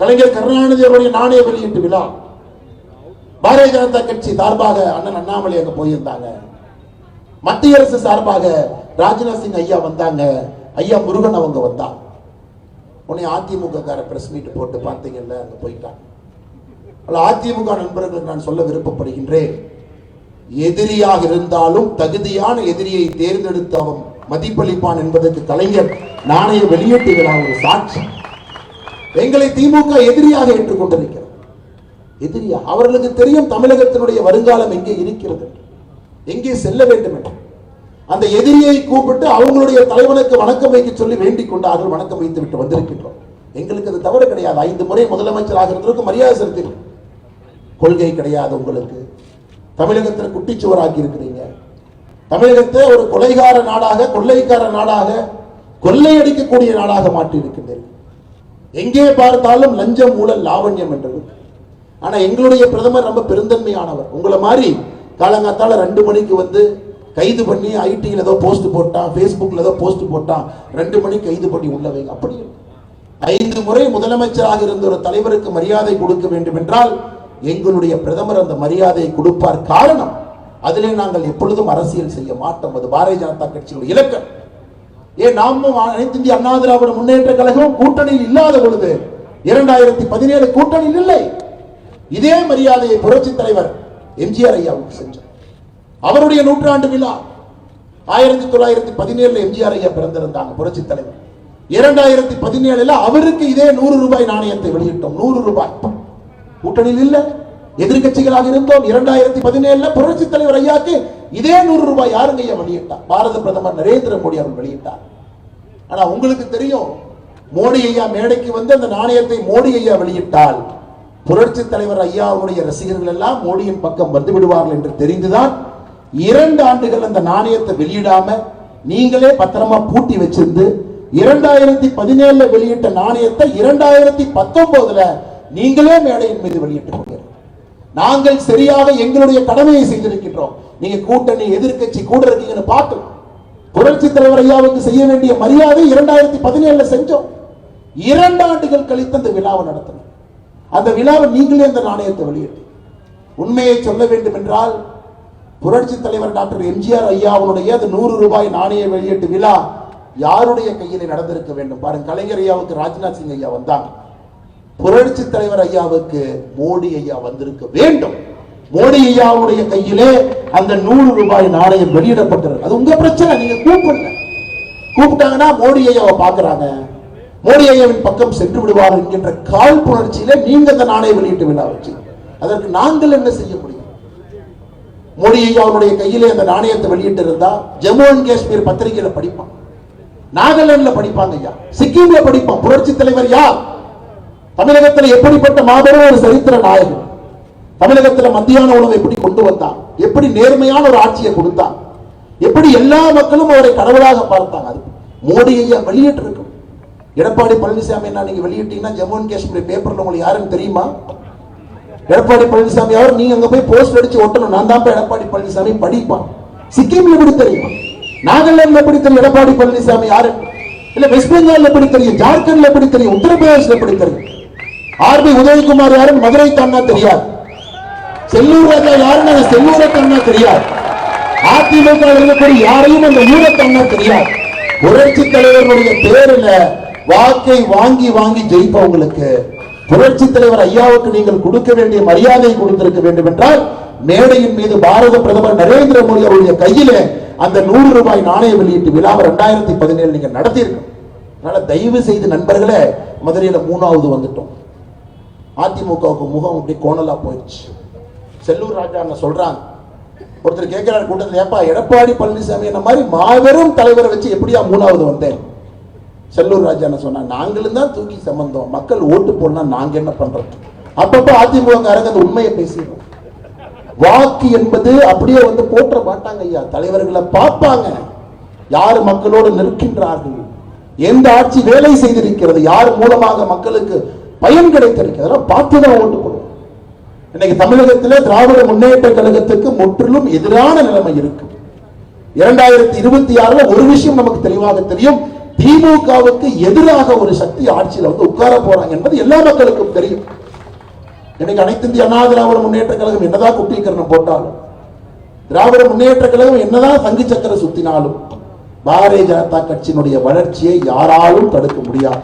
கலைஞர் கருணாநிதி அவருடைய நாணய வெளியீட்டு விழா. பாரதிய ஜனதா கட்சி சார்பாக அண்ணன் அண்ணாமலை அங்க போயிருந்தாங்க. மத்திய அரசு சார்பாக ராஜ்நாத் சிங் ஐயா வந்தாங்க. ஐயா முருகன் அவங்க வந்தாங்க உடனே அதிமுக கார பிரஸ் மீட் போட்டு பார்த்தீங்கல்ல அங்க போயிட்டாங்க அதிமுக நண்பர்களுக்கு நான் சொல்ல விருப்பப்படுகின்றேன். எதிரியாக இருந்தாலும் தகுதியான எதிரியை தேர்ந்தெடுத்து அவன் மதிப்பளிப்பான் என்பதற்கு கலைஞர் நாணய வெளியீட்டு விழா ஒரு சாட்சி. எங்களை திமுக எதிரியாக ஏற்றுக்கொண்டிருக்கிறது. எதிரியா அவர்களுக்கு தெரியும் தமிழகத்தினுடைய வருங்காலம் எங்கே இருக்கிறது. எங்கே செல்ல வேண்டும் என்று அந்த எதிரியை கூப்பிட்டு அவங்களுடைய தலைவனுக்கு வணக்கம் வைக்க சொல்லி வேண்டிக் கொண்டார்கள் வணக்கம் வைத்து விட்டு வந்திருக்கின்றோம். எங்களுக்கு அது தவறு கிடையாது. ஐந்து முறை முதலமைச்சராக இருந்ததற்கு மரியாதை செலுத்தீர்கள் கொள்கை கிடையாது உங்களுக்கு. தமிழகத்தில் குட்டிச்சுவராக்கி இருக்கிறீங்க. தமிழகத்தை ஒரு கொலைகார நாடாக கொள்ளைக்கார நாடாக கொள்ளையடிக்கக்கூடிய நாடாக மாற்றி இருக்கின்றீர்கள். எங்கே பார்த்தாலும் லஞ்சம் ஊழல் லாவண்யம் என்றது. ஆனால் எங்களுடைய பிரதமர் ரொம்ப பெருந்தன்மையானவர். உங்களை மாதிரி காலங்காத்தால ரெண்டு மணிக்கு வந்து கைது பண்ணி ஐடியில் ஏதோ போஸ்ட் போட்டான் ஃபேஸ்புக்கில் ஏதோ போஸ்ட் போட்டான் ரெண்டு மணி கைது பண்ணி உள்ள வைங்க. அப்படி ஐந்து முறை முதலமைச்சராக இருந்த ஒரு தலைவருக்கு மரியாதை கொடுக்க வேண்டும் என்றால் எங்களுடைய பிரதமர் அந்த மரியாதையை கொடுப்பார். காரணம் அதிலே நாங்கள் எப்பொழுதும் அரசியல் செய்ய மாட்டோம். அது பாரதிய ஜனதா கட்சியுடைய இலக்கம் ஏன் நாமும் அனைத்து இந்திய அண்ணா திராவிட முன்னேற்ற கழகம் கூட்டணியில் இல்லாத பொழுது இரண்டாயிரத்தி பதினேழு கூட்டணியில் இல்லை. இதே மரியாதையை புரட்சி தலைவர் எம்ஜிஆர் ஐயாவுக்கு செஞ்சார். அவருடைய நூற்றாண்டு விழா ஆயிரத்தி தொள்ளாயிரத்தி பதினேழுல எம்ஜிஆர் ஐயா பிறந்திருந்தாங்க புரட்சி தலைவர். இரண்டாயிரத்தி பதினேழுல அவருக்கு இதே நூறு ரூபாய் நாணயத்தை வெளியிட்டோம். நூறு ரூபாய். கூட்டணியில் இல்லை. எதிர்க்கட்சிகளாக இருந்தோம். இரண்டாயிரத்தி பதினேழுல புரட்சி தலைவர் ஐயாக்கு இதே நூறு ரூபாய் யாருங்க ஐயா வெளியிட்டார்? பாரத பிரதமர் நரேந்திர மோடி அவர் வெளியிட்டார். ஆனா உங்களுக்கு தெரியும் மோடி ஐயா மேடைக்கு வந்து அந்த நாணயத்தை மோடி ஐயா வெளியிட்டால் புரட்சி தலைவர் ஐயாவுடைய ரசிகர்கள் எல்லாம் மோடியின் பக்கம் வந்து விடுவார்கள் என்று தெரிந்துதான் இரண்டு ஆண்டுகள் அந்த நாணயத்தை வெளியிடாம நீங்களே பத்திரமா பூட்டி வச்சிருந்து இரண்டாயிரத்தி பதினேழுல வெளியிட்ட நாணயத்தை இரண்டாயிரத்தி பத்தொன்பதுல நீங்களே மேடையின் மீது வெளியிட்டு நாங்கள் சரியாக எங்களுடைய கடமையை செய்திருக்கின்றோம். நீங்க கூட்டணி எதிர்க்கட்சி கூட இருக்கீங்கன்னு பார்க்கலாம் புரட்சி தலைவர் ஐயாவுக்கு செய்ய வேண்டிய மரியாதை இரண்டாயிரத்தி பதினேழுல செஞ்சோம். இரண்டு ஆண்டுகள் கழித்து அந்த விழாவை நடத்தணும் அந்த விழாவை நீங்களே அந்த நாணயத்தை வெளியிட்டு உண்மையை சொல்ல வேண்டும் என்றால் புரட்சி தலைவர் டாக்டர் எம்ஜிஆர் ஐயாவுடைய அந்த நூறு ரூபாய் நாணய வெளியீட்டு விழா யாருடைய கையிலே நடந்திருக்க வேண்டும்? பாருங்க கலைஞர் ஐயாவுக்கு ராஜ்நாத் சிங் ஐயா வந்தாங்க. புரட்சி தலைவர் ஐயாவுக்கு மோடி ஐயா வந்திருக்க வேண்டும். மோடி ஐயாவுடைய கையிலே அந்த நூறு ரூபாய் நாணயம் வெளியிடப்பட்டிருக்கு அது உங்க பிரச்சனை நீங்க கூப்பிடல கூப்பிட்டாங்கன்னா மோடி ஐயாவை பாக்குறாங்க மோடி ஐயாவின் பக்கம் சென்று விடுவார் என்கின்ற கால் காழ்ப்புணர்ச்சியில நீங்க அந்த நாணய வெளியீட்டு விழா வச்சு அதற்கு நாங்கள் என்ன செய்ய முடியும்? மோடி ஐயாவுடைய கையிலே அந்த நாணயத்தை வெளியிட்டு இருந்தா ஜம்மு அண்ட் காஷ்மீர் பத்திரிகையில படிப்பான். நாகாலாந்துல படிப்பாங்க ஐயா. சிக்கிம்ல படிப்பான். புரட்சி தலைவர் யார்? தமிழகத்தில் எப்படிப்பட்ட மாபெரும் ஒரு சரித்திர நாயகன்? தமிழகத்தில் மத்தியான உணவை எப்படி கொண்டு வந்தான்? எப்படி நேர்மையான ஒரு ஆட்சியை கொடுத்தான்? எப்படி எல்லா மக்களும் அவரை கடவுளாக பார்த்தாங்க? அது மோடி ஐயா வெளியிட்டு எடப்பாடி பழனிசாமி என்ன நீங்க வெளியிட்டீங்கன்னா ஜம்மு அண்ட் காஷ்மீர் பேப்பர்ல உங்களுக்கு யாருன்னு தெரியுமா? எடப்பாடி பழனிசாமி அவர் நீங்க அங்க போய் போஸ்ட் அடிச்சு ஒட்டணும். நான் தான் எடப்பாடி பழனிசாமி படிப்பான். சிக்கிம்ல எப்படி தெரியும்? நாகாலாந்துல எப்படி தெரியும்? எடப்பாடி பழனிசாமி யாரு? இல்ல வெஸ்ட் பெங்கால்ல எப்படி தெரியும்? ஜார்க்கண்ட்ல எப்படி தெரியும்? உத்தரப்பிரதேசல எப்படி தெரியும்? ஆர்பி உதயகுமார் யாருன்னு மதுரை தாண்டா தெரியாது. செல்லூர் ராஜா யாருன்னு அந்த செல்லூரை தாண்டா தெரியாது. அதிமுக இருக்கக்கூடிய யாரையும் அந்த ஊரை தாண்டா தெரியாது. புரட்சி தலைவர்களுடைய பேருல வாக்கை வாங்கி வாங்கி ஜெயிப்பவங்களுக்கு புரட்சி தலைவர் ஐயாவுக்கு நீங்கள் கொடுக்க வேண்டிய மரியாதை கொடுத்திருக்க வேண்டும் என்றால் மேடையின் மீது பாரத பிரதமர் நரேந்திர மோடி அவருடைய கையிலே அந்த நூறு ரூபாய் நாணய வெளியீட்டு விழாவை ரெண்டாயிரத்தி பதினேழு நீங்க நடத்தியிருக்கோம் அதனால தயவு செய்து நண்பர்களே மதுரையில மூணாவது வந்துட்டோம். அதிமுகவுக்கு முகம் இப்படி கோணலா போயிடுச்சு. செல்லூர் ராஜா அண்ணன் சொல்றாங்க. ஒருத்தர் கேட்கிறார் கூட்டத்தில் ஏப்பா எடப்பாடி பழனிசாமி என்ன மாதிரி மாபெரும் தலைவரை வச்சு எப்படியா மூணாவது வந்தேன்? செல்லூர் ராஜா என்ன நாங்களும் தான் தூக்கி சம்பந்தம் மக்கள் ஓட்டு போடனா நாங்க என்ன பண்றது? அப்பப்போ அதிமுகாரங்க அந்த உண்மையை பேசிடுறோம். வாக்கு என்பது அப்படியே வந்து போற்ற மாட்டாங்க ஐயா. தலைவர்களை பார்ப்பாங்க. யார் மக்களோடு நிற்கின்றார்கள்? எந்த ஆட்சி வேலை செய்திருக்கிறது? யார் மூலமாக மக்களுக்கு பயன் கிடைத்திருக்கிறது. அதெல்லாம் பார்த்து தான் ஓட்டு போடுவோம் இன்னைக்கு தமிழகத்தில் திராவிட முன்னேற்ற கழகத்துக்கு முற்றிலும் எதிரான நிலைமை இருக்கு. இரண்டாயிரத்தி இருபத்தி ஆறுல ஒரு விஷயம் நமக்கு தெளிவாக தெரியும். திமுகவுக்கு எதிராக ஒரு சக்தி ஆட்சியில வந்து உட்கார போறாங்க என்பது எல்லா மக்களுக்கும் தெரியும். இன்னைக்கு அனைத்து இந்திய அண்ணா திராவிட முன்னேற்ற கழகம் என்னதான் குட்டீகரணம் போட்டாலும் திராவிட முன்னேற்ற கழகம் என்னதான் சங்கு சக்கர சுத்தினாலும் பாரதிய ஜனதா கட்சியினுடைய வளர்ச்சியை யாராலும் தடுக்க முடியாது.